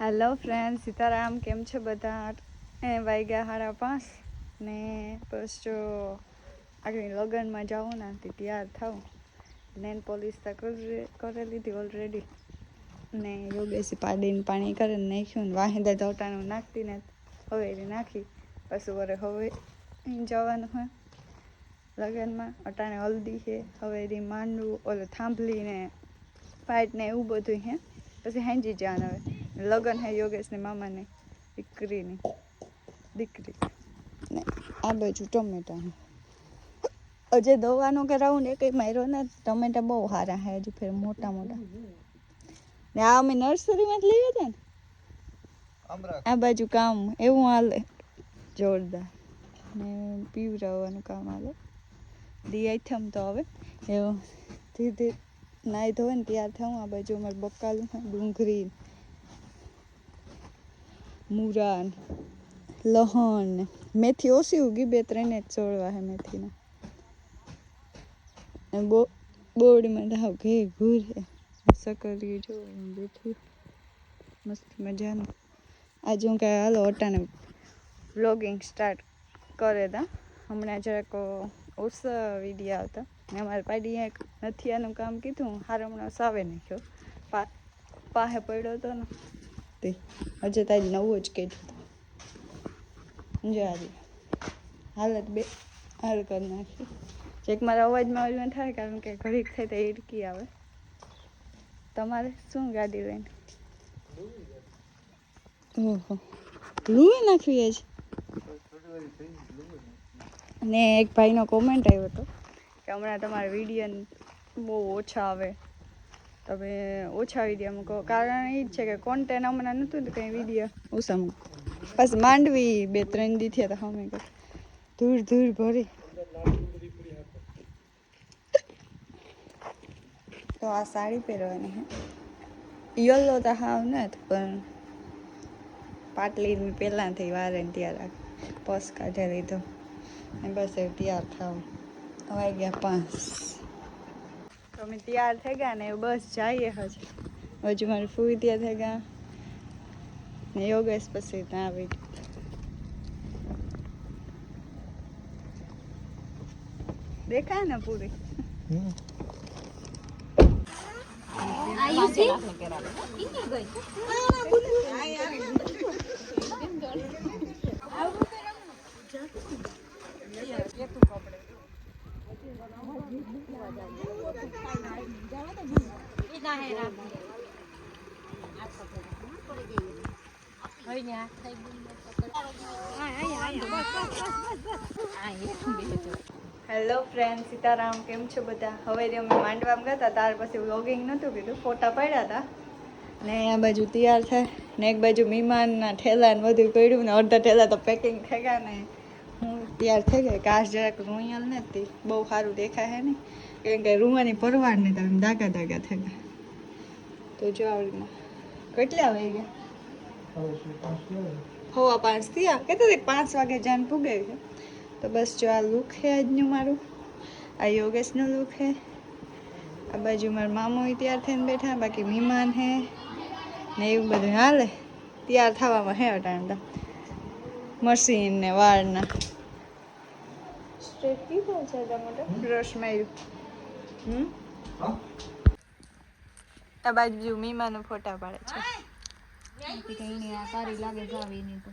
Hello friend Sitaram, કેમ છે બધા? એ વાગ્યા હાડા પાંચ. ને બસ જો આગળ લગ્નમાં જાઉં ને તે તૈયાર થવું નેન પોલીસ તો કરી લીધી ઓલરેડી ને યોગેશી પાડીને પાણી કરીને નાખ્યું ને વાહિંદા ધોટાનું નાખતી ને હવે એ નાખી. પછી વરે હવે જવાનું હોય લગ્નમાં. અટાણે હલ્દી છે હવે એની માંડવું, ઓલું થાંભલી ને પાઇટ ને એવું બધું હે. પછી હેંજી જવાનું હવે. લગ્ન હે યોગેશની મામાની દીકરીની. દીકરી. ને આ બાજુ ટમેટા હજે દવાનો કરાવું ને કંઈ માર્યો ને ટમેટા બહુ સારા હે હજુ ફેર મોટા મોટા. ને આ અમે નર્સરીમાં જ લઈએ હતા ને? આ બાજુ કામ એવું હાલે. જોરદાર. ને પીવરાવવાનું કામ હાલે. દી થમ તો હવે. એવું ધીરે ધીરે નાહી ધોવે ને ત્યાર થવું આ બાજુ અમારે બકાલું ડુંગરી ડુંગળી મૂરા ને લહણ ને મેથી ઓછી ઉગી, બે ત્રણ જ છોડવા છે મેથીના. ને બો બોરડીમાં ધાવ ઘે ઘૂરે સકરી જો બેઠી. મસ્ત મજાનું. આજે હું કાંઈ હાલો અટાણે વ્લોગિંગ સ્ટાર્ટ કરે તા. હમણાં જરાક ઓછા વીડિયો આવતા. ને અમારે પાડી એક નથી આનું કામ કીધું. હાર હમણાં સાવે નાખ્યો. પા, પાહે પડ્યો હતો ને. તે હજે તારી નવું જ કહેજો જો આજે હાલત બે હાલ કરી નાખી. ચેક મારા અવાજમાં અવાજમાં થાય કારણ કે ઘડીક થાય તો ઈડકી આવે. તમારે શું ગાડી લઈને? ઓહો. લુએ નાખવી છે ને એક ભાઈનો કોમેન્ટ આવ્યો હતો કે હમણાં તમારા વીડિયો બહુ ઓછા આવે. તમે ઓછા વીડિયો મૂકો. કારણ એ જ છે કે કોન્ટેન્ટ હમણાં નહોતું ને કંઈ વીડિયો ઓછા મૂકો. બસ માંડવી બે, ત્રણ દી થયા હતા અમે ધૂર ધૂળ ભરી. તો આ સાડી પહેરવાની હે. યલો તો હાવ નથી, પણ પાટલી મેં પહેલાંથી વારે ત્યારે પસ કાઢી લીધો. બસ એ તૈયાર થાવ વાગ્યા પાંચ. તો અમે તૈયાર થઈ ગયા ને બસ જઈએ હજુ. હજુ મારે ફૂઈ ત્યાં થઈ ગયા. ને યોગેશ પછી ત્યાં આવી દેખાય ને પૂરી? હેલો ફ્રેન્ડ સીતારામ, કેમ છો બધા? હવે અમે માંડવામાં ગયા હતા, ત્યાર પછી વ્લોગિંગ નહોતું કીધું, ફોટા પડ્યા હતા. ને આ બાજુ તૈયાર થાય ને એક બાજુ મહેમાનના ઠેલા ને બધું પડ્યું ને અડધા ઠેલા તો પેકિંગ થઈ ગયા ને હું તૈયાર થઈ ગઈ. કાશ જરાક રોયલ નથી, બહુ સારું દેખાય છે ને કેમ કે રૂવાની પરવાડ નહીં તમે દાગા દાગા થઈ ગયા. તો જો આવડીમાં કેટલા વાગી ગયા હવા પાંચ થયા? કહેતા હતા પાંચ વાગે જાન પૂગે છે. તો બસ જો આ લુક છે આજનું મારું. આ યોગેશનું લુક છે. આ બાજુ મારા મામો તૈયાર થઈને બેઠા બાકી મહેમાન હે ને એવું બધું હાલે. તૈયાર થવામાં હે અટાણતા મશીન ને વાળના સ્ટ્રેટ કીધો છે તમારે? બ્રશ માર્યું. હમ? આ બાજુ મીમાનો ફોટા પાડે છે. આ સારી લાગે ગાવીની તો.